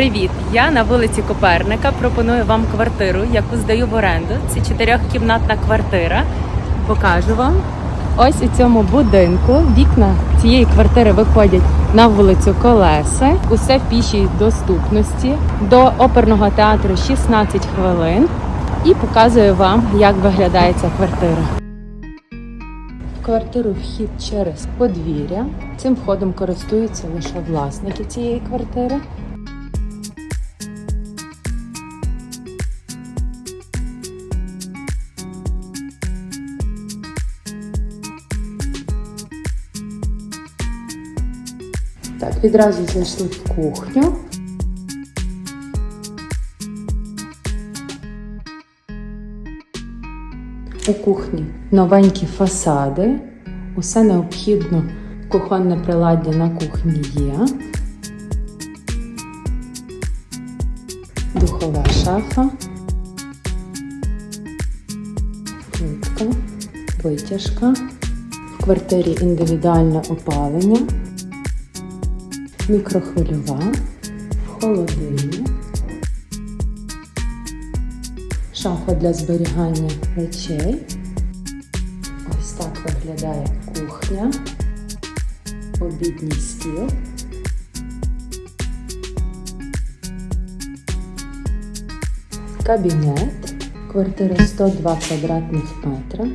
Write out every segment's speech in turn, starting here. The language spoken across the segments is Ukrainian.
Привіт! Я на вулиці Коперника. Пропоную вам квартиру, яку здаю в оренду. Це чотирьохкімнатна квартира. Покажу вам. Ось у цьому будинку вікна цієї квартири виходять на вулицю Колеси. Усе в пішій доступності. До оперного театру 16 хвилин. І показую вам, як виглядає ця квартира. В квартиру вхід через подвір'я. Цим входом користуються лише власники цієї квартири. Так, відразу зайшли в кухню. У кухні новенькі фасади. Усе необхідно кухонне приладдя на кухні є. Духова шафа. Плитка, витяжка. В квартирі індивідуальне опалення мікрохвильова, холодильник, шафа для зберігання речей. Ось так виглядає кухня, обідній стіл. Кабінет, квартира 102 квадратних метра.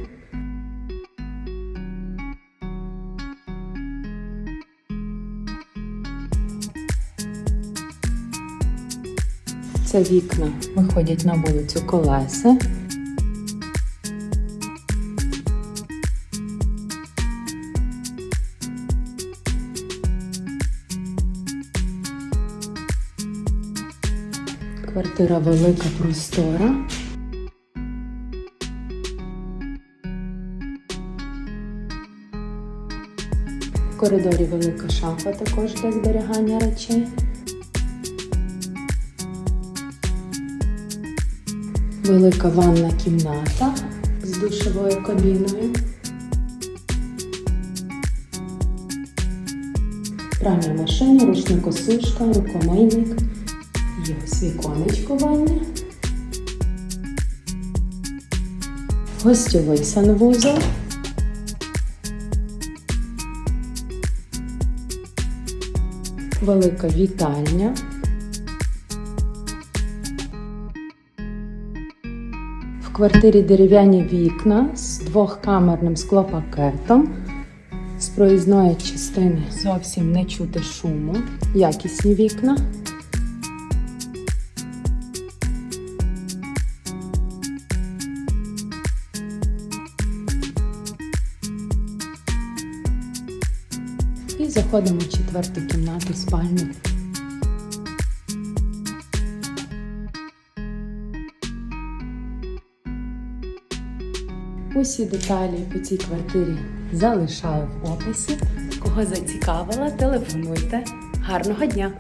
Це вікна виходять на вулицю Колеси. Квартира велика простора. В коридорі велика шафа також для зберігання речей. Велика ванна кімната з душовою кабіною. Пральна машина, рушникосушка, рукомийник. Є ось віконечко ванні. Гостьовий санвузол. Велика вітальня. Квартирі дерев'яні вікна з двохкамерним склопакетом. З проїзної частини зовсім не чути шуму. Якісні вікна. І заходимо в четверту кімнату спальню. Усі деталі по цій квартирі залишаю в описі. Кого зацікавила, телефонуйте. Гарного дня!